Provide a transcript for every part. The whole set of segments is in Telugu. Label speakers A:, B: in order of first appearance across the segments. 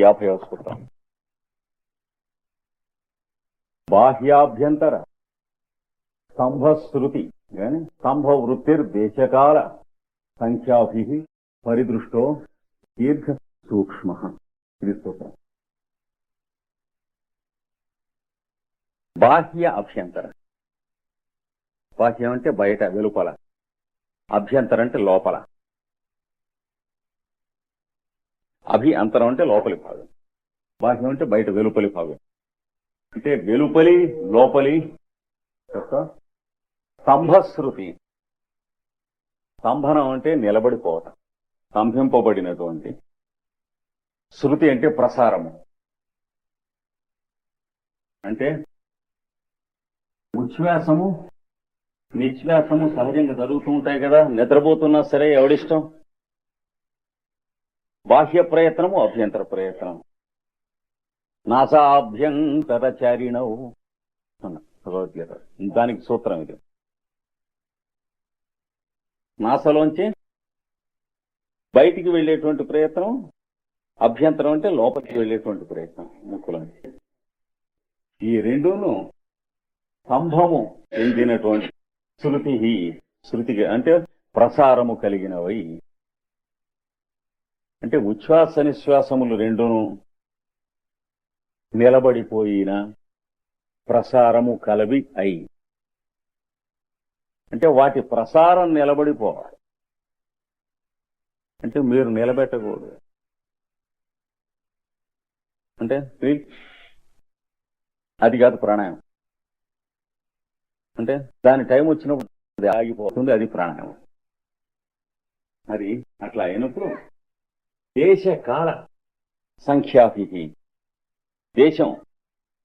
A: యాభై సూత్రం బాహ్యాభ్యంతర స్తంభశ్రుతి కానీ స్తంభ వృత్తిర్దేశకాల సంఖ్యాభి పరిదృష్టో దీర్ఘ సూక్ష్మ ఇది సూత్రం బాహ్య అభ్యంతర. బాహ్యం అంటే బయట వెలుపల. అభ్యంతరం అంటే లోపల. అభి అంతరం అంటే లోపలి భాగం. బాహ్యం అంటే బయట వెలుపలి భాగం. అంటే వెలుపలి లోపలి యొక్క స్తంభశ్రుతి. స్తంభనం అంటే నిలబడిపోవటం స్తంభింపబడినటువంటి శృతి అంటే ప్రసారము. అంటే ఉచ్ఛ్వాసము నిశ్వాసము సహజంగా జరుగుతూ ఉంటాయి కదా నిద్రపోతున్నా సరే ఎవడిష్టం? బాహ్య ప్రయత్నము అభ్యంతర ప్రయత్నం. నాసాభ్యంతరచారిణవు భగవద్గీత. దానికి సూత్రం ఇది. నాసలోంచి బయటికి వెళ్ళేటువంటి ప్రయత్నం అభ్యంతరం అంటే లోపలికి వెళ్ళేటువంటి ప్రయత్నం ముక్కులోంచి. ఈ రెండును స్తంభము చెందినటువంటి శృతి శృతిగా అంటే ప్రసారము కలిగినవై అంటే ఉచ్ఛ్వాస నిశ్వాసములు రెండును నిలబడిపోయిన ప్రసారము కలవి అయి. అంటే వాటి ప్రసారం నిలబడిపోవాలి. అంటే మీరు నిలబెట్టకూడదు. అంటే అది కాదు ప్రాణాయామం. అంటే దాని టైం వచ్చినప్పుడు అది ఆగిపోతుంది అది ప్రాణాయామం. మరి అట్లా అయినప్పుడు దేశ కాల సంఖ్యాభి దేశం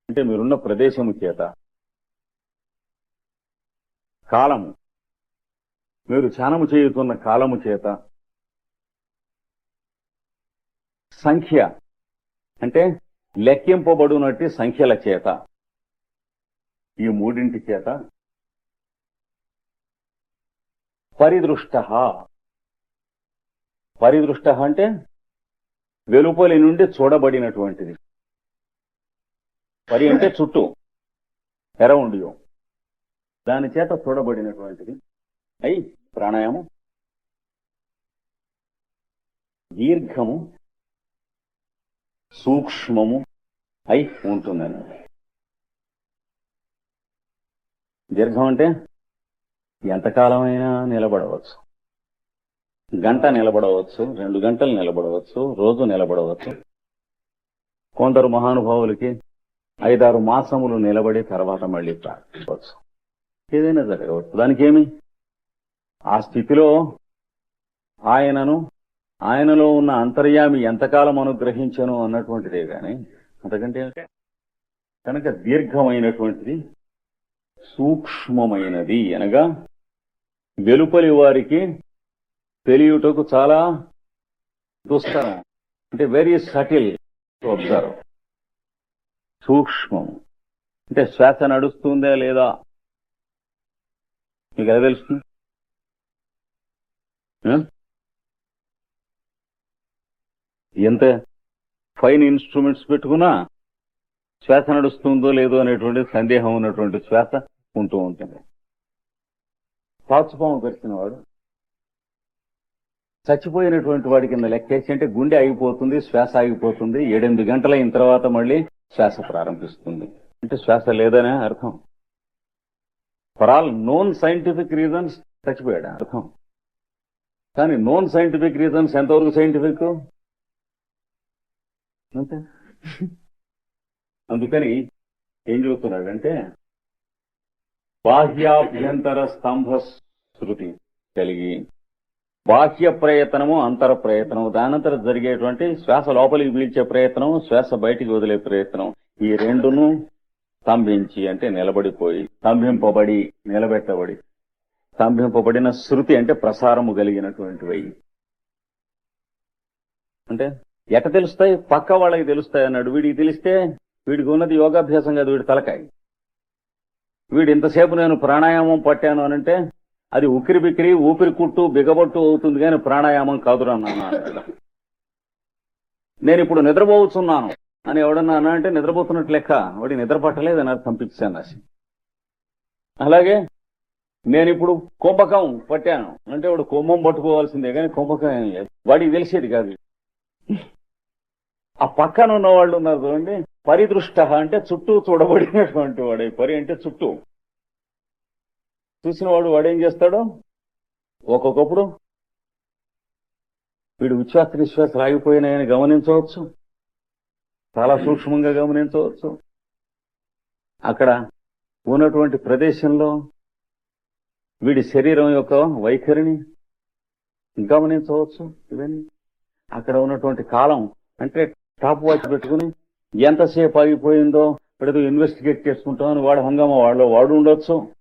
A: అంటే మీరున్న ప్రదేశము చేత. కాలము. మీరు ధ్యానము చేయుతున్న కాలము చేత. సంఖ్య అంటే లెక్కింపబడినట్టి సంఖ్యల చేత. ఈ మూడింటి చేత. పరిదృష్ట. పరిదృష్ట అంటే వెలుపలి నుండి చూడబడినటువంటిది. పరి అంటే చుట్టూ. Around you. దాని చేత చూడబడినటువంటిది. అయి ప్రాణాయామం. దీర్ఘము. సూక్ష్మము. అయి ఉంటుందని. దీర్ఘం అంటే ఎంతకాలమైనా నిలబడవచ్చు. గంట నిలబడవచ్చు రెండు గంటలు నిలబడవచ్చు రోజు నిలబడవచ్చు. కొందరు మహానుభావులకి ఐదారు మాసములు నిలబడి తర్వాత మళ్ళీ ప్రార్థించవచ్చు. ఏదైనా జరగవచ్చు. దానికేమి? ఆ స్థితిలో ఆయనను ఆయనలో ఉన్న అంతర్యామి ఎంతకాలం అనుగ్రహించను అన్నటువంటిదే గాని అంతకంటే కనుక దీర్ఘమైనటువంటిది సూక్ష్మమైనది అనగా వెలుపలి వారికి తెలియుటకు చాలా దుస్తరం అంటే వెరీ సటిల్ టు అబ్జర్వ్ సూక్ష్మం. అంటే శ్వాస నడుస్తుందా లేదా? మీకు ఎలా తెలుస్తుంది? ఎంత ఫైన్ ఇన్స్ట్రుమెంట్స్ పెట్టుకున్నా శ్వాస నడుస్తుందో లేదో అనేటువంటి సందేహం ఉన్నటువంటి శ్వాస ఉంటూ ఉంటుంది. పాచుపాము పెరిచిన వాడు చచ్చిపోయినటువంటి వాడి కింద లెక్కేసి అంటే గుండె ఆగిపోతుంది శ్వాస ఆగిపోతుంది. ఏడెనిమిది గంటల అయిన తర్వాత మళ్ళీ శ్వాస ప్రారంభిస్తుంది. అంటే శ్వాస లేదనే అర్థం. For all known scientific reasons చచ్చిపోయాడు? అర్థం. కానీ నోన్ సైంటిఫిక్ రీజన్స్ ఎంతవరకు సైంటిఫిక్ అంతే. అందుకని ఏం చెబుతున్నాడంటే బాహ్యాభ్యంతర స్తంభ శృతి కలిగి బాహ్య ప్రయత్నము అంతర ప్రయత్నము. దానంతర జరిగేటువంటి శ్వాస లోపలికి పీల్చే ప్రయత్నం శ్వాస బయటికి వదిలే ప్రయత్నం. ఈ రెండును స్తంభించి అంటే నిలబడిపోయి స్తంభింపబడి నిలబెట్టబడి. స్తంభింపబడిన శృతి అంటే ప్రసారము కలిగినటువంటివి. అంటే ఎట తెలుస్తాయి? పక్క వాళ్ళకి తెలుస్తాయి అన్నాడు. వీడికి తెలిస్తే వీడికి ఉన్నది యోగాభ్యాసం కాదు వీడి తలకాయ. వీడు ఇంతసేపు నేను ప్రాణాయామం పట్టాను అనంటే అది ఉక్కిరి బిక్కిరి ఊపిరి కుట్టు బిగబట్టు అవుతుంది కానీ ప్రాణాయామం కాదురా నాన్న. నేను ఇప్పుడు నిద్రపోతున్నాను. అని ఎవడన్నా అన్నా అంటే నిద్రపోతున్నట్టు లెక్క. వాడి నిద్ర పట్టలేదు అని అర్థం పంపించాను రాసి అలాగే నేను ఇప్పుడు కుంభకం పట్టాను. అంటే వాడు కుంభం పట్టుకోవాల్సిందే కానీ కుంభకం లేదు. వాడికి తెలిసేది కాదు. ఆ పక్కన ఉన్న వాళ్ళు ఉన్నారు చూడండి. పరిదృష్ట అంటే చుట్టూ చూడబడినటువంటి వాడు. పరి అంటే చుట్టూ. చూసిన వాడు వాడేం ఏం చేస్తాడు? ఒక్కొక్కప్పుడు వీడు ఉచ్ఛ్వాస నిశ్వాస ఆగిపోయినాయని గమనించవచ్చు. చాలా సూక్ష్మంగా గమనించవచ్చు. అక్కడ ఉన్నటువంటి ప్రదేశంలో వీడి శరీరం యొక్క వైఖరిని గమనించవచ్చు. ఇవన్నీ అక్కడ ఉన్నటువంటి కాలం అంటే టాప్ వాచ్ పెట్టుకుని ఎంతసేపు ఆగిపోయిందో ఇప్పుడు ఇన్వెస్టిగేట్ చేసుకుంటామని వాడు హంగామా వాళ్ళు వాడు ఉండొచ్చు.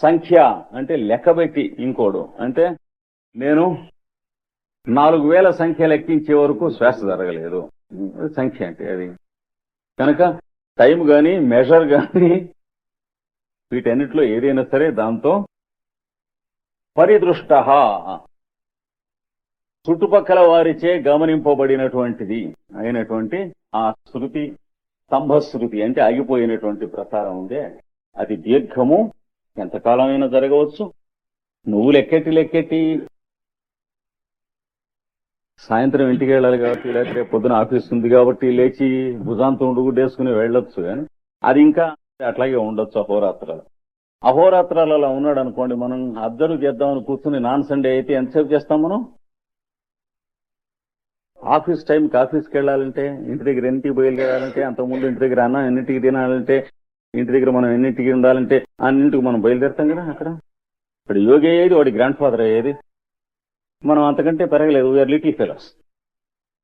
A: సంఖ్య అంటే లెక్కబెట్టి ఇంకోడు అంటే నేను నాలుగు వేల సంఖ్య లెక్కించే వరకు శ్వాస జరగలేదు. సంఖ్య అంటే అది. కనుక టైం గాని మెజర్ గాని వీటన్నిటిలో ఏదైనా సరే దాంతో పరిదృష్ట చుట్టుపక్కల వారిచే గమనింపబడినటువంటిది అయినటువంటి ఆ శృతి స్తంభ శృతి అంటే ఆగిపోయినటువంటి ప్రసారం ఉందే. అది దీర్ఘము ఎంతకాలమైనా జరగవచ్చు. నువ్వు లెక్కెట్టి లెక్కెట్టి సాయంత్రం ఇంటికి వెళ్ళాలి కాబట్టి లేకపోతే పొద్దున ఆఫీస్ ఉంది కాబట్టి లేచి భుజాంతం ఉండుగుడ్డేసుకుని వెళ్ళొచ్చు కానీ అది ఇంకా అట్లాగే ఉండొచ్చు అహోరాత్రాలు. అహోరాత్రాలు అలా ఉన్నాడు అనుకోండి మనం అబ్జర్వ్ చేద్దామని కూర్చుని నాన్ సండే అయితే ఎంతసేపు చేస్తాం మనం? ఆఫీస్ టైంకి ఆఫీస్కి వెళ్ళాలంటే ఇంటి దగ్గర ఎన్నింటికి బయలుదేరాలంటే అంతకుముందు ఇంటి దగ్గర అన్నం ఎన్నింటికి తినాలంటే ఇంటి దగ్గర మనం ఎన్నింటికి ఉండాలంటే అన్నింటికి మనం బయలుదేరుతాం కదా అక్కడ. ఇప్పుడు యోగి అయ్యేది వాడి గ్రాండ్ ఫాదర్ అయ్యేది. మనం అంతకంటే పెరగలేదు వీఆర్ లిటిల్ ఫెలోస్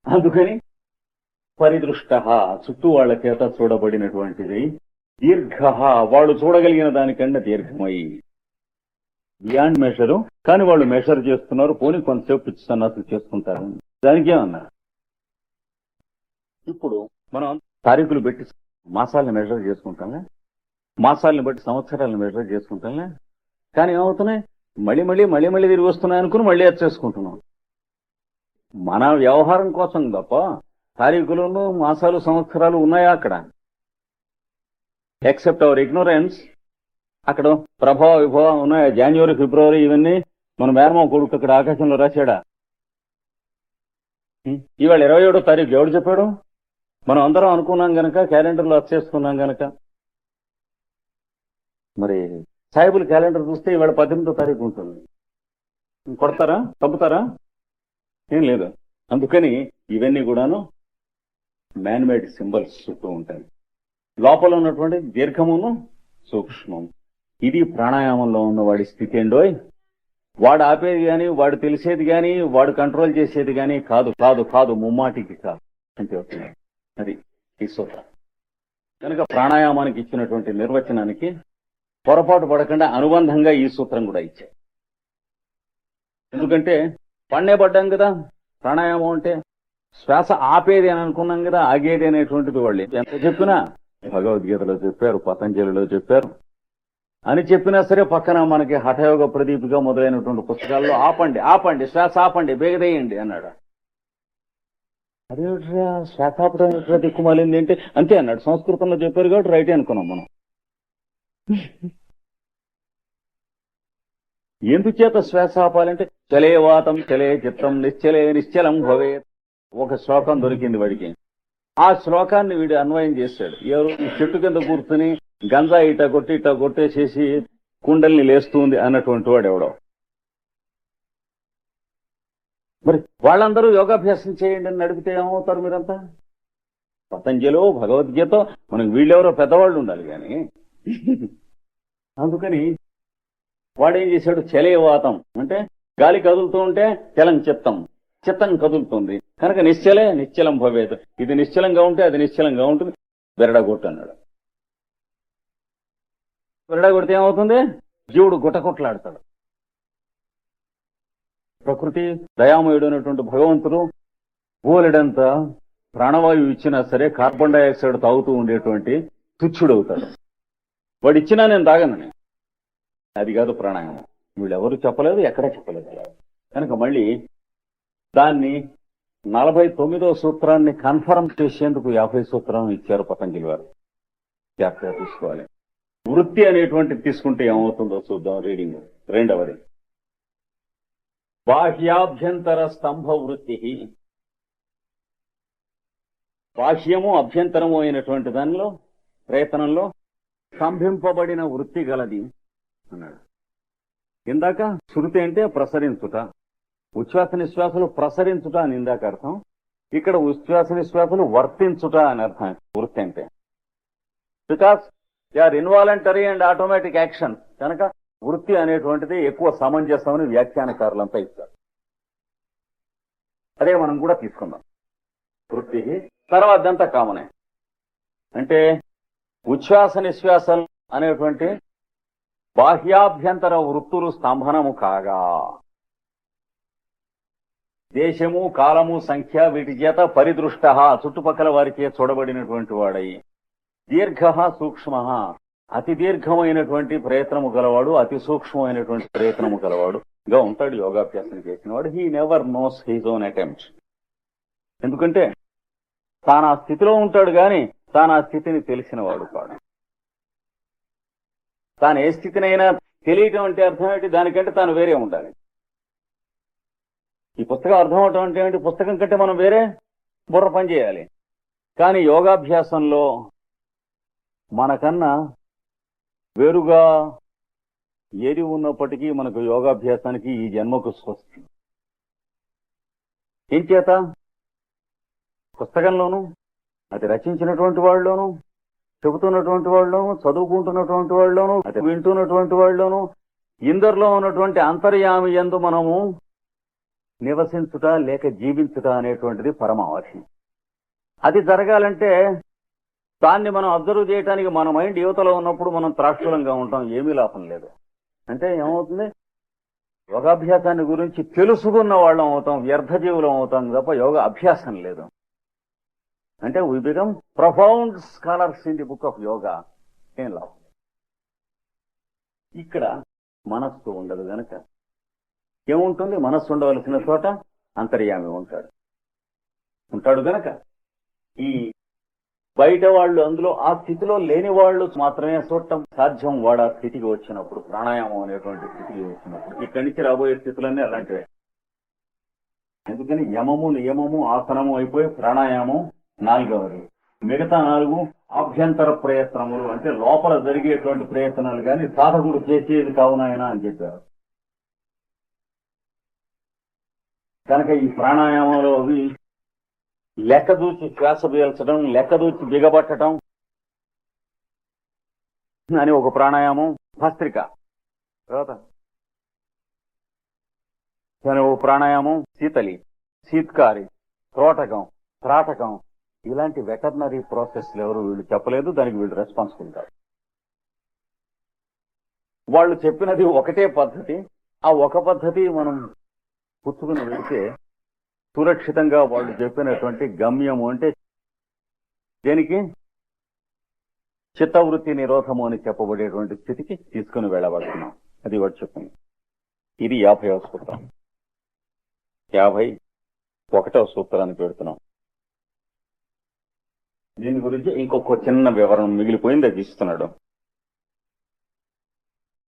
A: అందుకని పరిదృష్ట చుట్టూ వాళ్ళ చేత చూడబడినటువంటిది దీర్ఘ వాళ్ళు చూడగలిగిన దానికన్నా దీర్ఘమై. బియాండ్ మెషరు కానీ వాళ్ళు మెషర్ చేస్తున్నారు పోనీ కొంతసేపు సన్నాసులు చేసుకుంటారు. దానికి ఏమన్నా? ఇప్పుడు మనం తారీఖులు పెట్టి మాసాలను మెజర్ చేసుకుంటాం మాసాలను బట్టి సంవత్సరాలను బట్టి చేసుకుంటాంలే కానీ ఏమవుతున్నాయి? మళ్ళీ మళ్ళీ మళ్ళీ మళ్ళీ తిరిగి వస్తున్నాయి అనుకుని మళ్ళీ అది చేసుకుంటున్నాం. మన వ్యవహారం కోసం తప్ప తారీఖులను మాసాలు సంవత్సరాలు ఉన్నాయా అక్కడ? ఎక్సెప్ట్ అవర్ ఇగ్నోరెన్స్ అక్కడ ప్రభావ విభవం ఉన్నాయా? జనవరి ఫిబ్రవరి ఇవన్నీ మన మేనమావ కొడుకు అక్కడ ఆకాశంలో రాశాడా? ఇవాళ ఇరవై ఏడో తారీఖు ఎవడు చెప్పాడు? మనం అందరం అనుకున్నాం గనక క్యాలెండర్లో వచ్చేసుకున్నాం గనక. మరి సాయిబుల్ క్యాలెండర్ చూస్తే ఇవాళ పద్దెనిమిదో తారీఖు ఉంటుంది. కొడతారా? తప్పుతారా ఏం లేదు. అందుకని ఇవన్నీ కూడాను మ్యాన్మేడ్ సింబల్స్ చుట్టూ ఉంటాయి. లోపల ఉన్నటువంటి దీర్ఘమును సూక్ష్మం. ఇది ప్రాణాయామంలో ఉన్న వాడి స్థితి ఏండోయ్ వాడు ఆపేది కానీ వాడు తెలిసేది కానీ వాడు కంట్రోల్ చేసేది కానీ కాదు కాదు కాదు ముమ్మాటికి కాదు. అంతే చెప్తున్నాడు అది ఈ సూత్రం. కనుక ప్రాణాయామానికి ఇచ్చినటువంటి నిర్వచనానికి పొరపాటు పడకుండా అనుబంధంగా ఈ సూత్రం కూడా ఇచ్చాయి. ఎందుకంటే పన్నే పడ్డాం కదా ప్రాణాయామం అంటే శ్వాస ఆపేది అని అనుకున్నాం కదా ఆగేది అనేటువంటిది వాళ్ళు. ఎంత చెప్పినా భగవద్గీతలో చెప్పారు పతంజలిలో చెప్పారు. అని చెప్పినా సరే పక్కన మనకి హఠయోగ ప్రదీపిక మొదలైనటువంటి పుస్తకాల్లో ఆపండి ఆపండి శ్వాస ఆపండి బేగదేయండి అన్నాడు. అదే శ్వాసాపడం దిక్కుమాలింది ఏంటి అంతే అన్నాడు. సంస్కృతంలో చెప్పారు కాబట్టి రైటే అనుకున్నాం మనం. ఎందుచేత శ్వాస ఆపాలంటే చలే వాతం చలే చిత్తం నిశ్చలే నిశ్చలం భవే ఒక శ్లోకం దొరికింది వాడికి. ఆ శ్లోకాన్ని వీడు అన్వయం చేశాడు. ఎవరు? చెట్టు కింద కూర్చుని గంజా ఇట కొట్టి ఇట కొట్టేసేసి కుండల్ని లేస్తుంది అన్నటువంటి వాడు ఎవడో. మరి వాళ్ళందరూ యోగాభ్యాసం చేయండి అని నడిపితే ఏమవుతారు మీరంతా? పతంజలో భగవద్గీత మనకి వీళ్ళెవరో పెద్దవాళ్ళు ఉండాలి కానీ. అందుకని వాడేం చేశాడు? చలేవాతం. అంటే గాలి కదులుతూ ఉంటే చలం చిత్తం. చిత్తం కదులుతుంది. కనుక నిశ్చలే నిశ్చలం భవేత. ఇది నిశ్చలంగా ఉంటే అది నిశ్చలంగా ఉంటుంది. బెరడగొట్టు అన్నాడు. బెరడగొడితే ఏమవుతుంది? జీవుడు గుట్టకొట్లాడతాడు ప్రకృతి దయామయుడు అనేటువంటి భగవంతుడు బోలెడంత ప్రాణవాయువు ఇచ్చినా సరే కార్బన్ డైఆక్సైడ్ తాగుతూ ఉండేటువంటి తుచ్చుడవుతాడు. వాడు ఇచ్చినా నేను. తాగనని అది కాదు ప్రాణాయామం. వీళ్ళు ఎవరు చెప్పలేదు ఎక్కడా చెప్పలేదు. కనుక మళ్ళీ దాన్ని నలభై తొమ్మిదో సూత్రాన్ని కన్ఫర్మ్ చేసేందుకు యాభై సూత్రం ఇచ్చారు పతంజలి వారు జాగ్రత్తగా తీసుకోవాలి. వృత్తి అనేటువంటి తీసుకుంటే ఏమవుతుందో చూద్దాం రీడింగ్. రెండవది. బాహ్యాభ్యంతర స్తంభ వృత్తి. బాహ్యము అభ్యంతరము అయినటువంటి దానిలో ప్రయత్నంలో స్తంభింపబడిన వృత్తి గలది అన్నాడు. ఇందాక శృతి అంటే ప్రసరించుట ఉచ్ఛ్వాస నిశ్వాసలు ప్రసరించుట అని ఇందాక అర్థం. ఇక్కడ ఉచ్ఛ్వాస నిశ్వాసలు వర్తించుట అని అర్థం. వృత్తి అంటే because they are involuntary and automatic action కనుక వృత్తి అనేటువంటిది ఎక్కువ సమంజసమని వ్యాఖ్యానకారులంతా ఇస్తారు అదే మనం కూడా తీసుకుందాం. వృత్తి తర్వాత అంతా కామనే. అంటే ఉచ్ఛ్వాస నిశ్వాసాలు అనేటువంటి బాహ్యాభ్యంతర వృత్తులు స్తంభనము కాగా. దేశము కాలము సంఖ్య వీటి చేత పరిదృష్ట చుట్టుపక్కల వారిచే చూడబడినటువంటి వాడై. దీర్ఘ సూక్ష్మ. అతి దీర్ఘమైనటువంటి ప్రయత్నము గలవాడు అతి సూక్ష్మమైనటువంటి ప్రయత్నము గలవాడు. గా ఉంటాడు యోగాభ్యాసం చేసిన వాడు he never knows his own attempt ఎందుకంటే తాను ఆ స్థితిలో ఉంటాడు గాని తాను ఆ స్థితిని తెలిసిన వాడు కాడు. తాను ఏ స్థితినైనా తెలియటం అంటే అర్థం ఏంటి? దానికంటే తాను వేరే ఉండాలి. ఈ పుస్తకం అర్థం అవటం అంటే ఏంటి? పుస్తకం కంటే మనం వేరే బుర్ర పని చేయాలి. కానీ యోగాభ్యాసంలో మనకన్నా వేరుగా ఏది ఉన్నప్పటికీ మనకు యోగాభ్యాసానికి ఈ జన్మకు స్వస్తి. ఏం చేత? పుస్తకంలోనూ అది రచించినటువంటి వాళ్ళలోను చెబుతున్నటువంటి వాళ్ళలోను చదువుకుంటున్నటువంటి వాళ్ళలోను అది వింటున్నటువంటి వాళ్ళలోను ఇందరిలో ఉన్నటువంటి అంతర్యామి ఎందు మనము నివసించుట లేక జీవించుట అనేటువంటిది పరమావధి అది జరగాలంటే దాన్ని మనం అబ్జర్వ్ చేయడానికి మన మైండ్ యువతలో ఉన్నప్పుడు మనం త్రాక్షులంగా ఉంటాం ఏమీ లాభం లేదు. అంటే ఏమవుతుంది? యోగాభ్యాసాన్ని గురించి తెలుసుకున్న వాళ్ళం అవుతాం వ్యర్థ జీవులం అవుతాం తప్ప యోగ అభ్యాసం లేదు. అంటే we become profound scholars in the book of yoga ఏం లాభం ఇక్కడ మనస్సు ఉండదు గనక. ఏముంటుంది? మనస్సు ఉండవలసిన చోట అంతర్యామి ఉంటాడు. ఉంటాడు గనక. ఈ బయట వాళ్ళు అందులో ఆ స్థితిలో లేని వాళ్ళు మాత్రమే చూడటం సాధ్యం వాడు ఆ స్థితికి వచ్చినప్పుడు ప్రాణాయామం అనేటువంటి స్థితికి వచ్చినప్పుడు. ఇక్కడి నుంచి రాబోయే స్థితులన్నీ అలాంటివే. ఎందుకని? యమము నియమము ఆసనము అయిపోయి ప్రాణాయామం నాలుగవది. మిగతా నాలుగు ఆభ్యంతర ప్రయత్నములు అంటే లోపల జరిగేటువంటి ప్రయత్నాలు కానీ సాధకుడు చేసేది కావునాయన అని చెప్పారు. కనుక ఈ ప్రాణాయామంలో అవి లెక్క దూచి శ్వాస పీల్చడం లెక్క దూచి బిగబట్టడం అని ఒక ప్రాణాయామం భస్త్రిక. తర్వాత దాని ఒక ప్రాణాయామం శీతలి శీత్కారి త్రోటకం త్రాటకం ఇలాంటి వెటర్నరీ ప్రాసెస్ ఎవరు వీళ్ళు చెప్పలేదు దానికి వీళ్ళు రెస్పాన్సిబుల్ కాదు. వాళ్ళు చెప్పినది ఒకటే పద్ధతి. ఆ ఒక పద్ధతి మనం పుచ్చుకుని వెళితే సురక్షితంగా వాళ్ళు చెప్పినటువంటి గమ్యము అంటే దేనికి? చిత్తవృత్తి నిరోధము అని చెప్పబడేటువంటి స్థితికి తీసుకుని వెళ్ళబడుతున్నాం అది వాడు చెప్పింది. ఇది యాభైవ సూత్రం. యాభై ఒకటవ సూత్రాన్ని పెడుతున్నాం. దీని గురించి ఇంకొక చిన్న వివరణ మిగిలిపోయింది అది ఇస్తున్నాడు.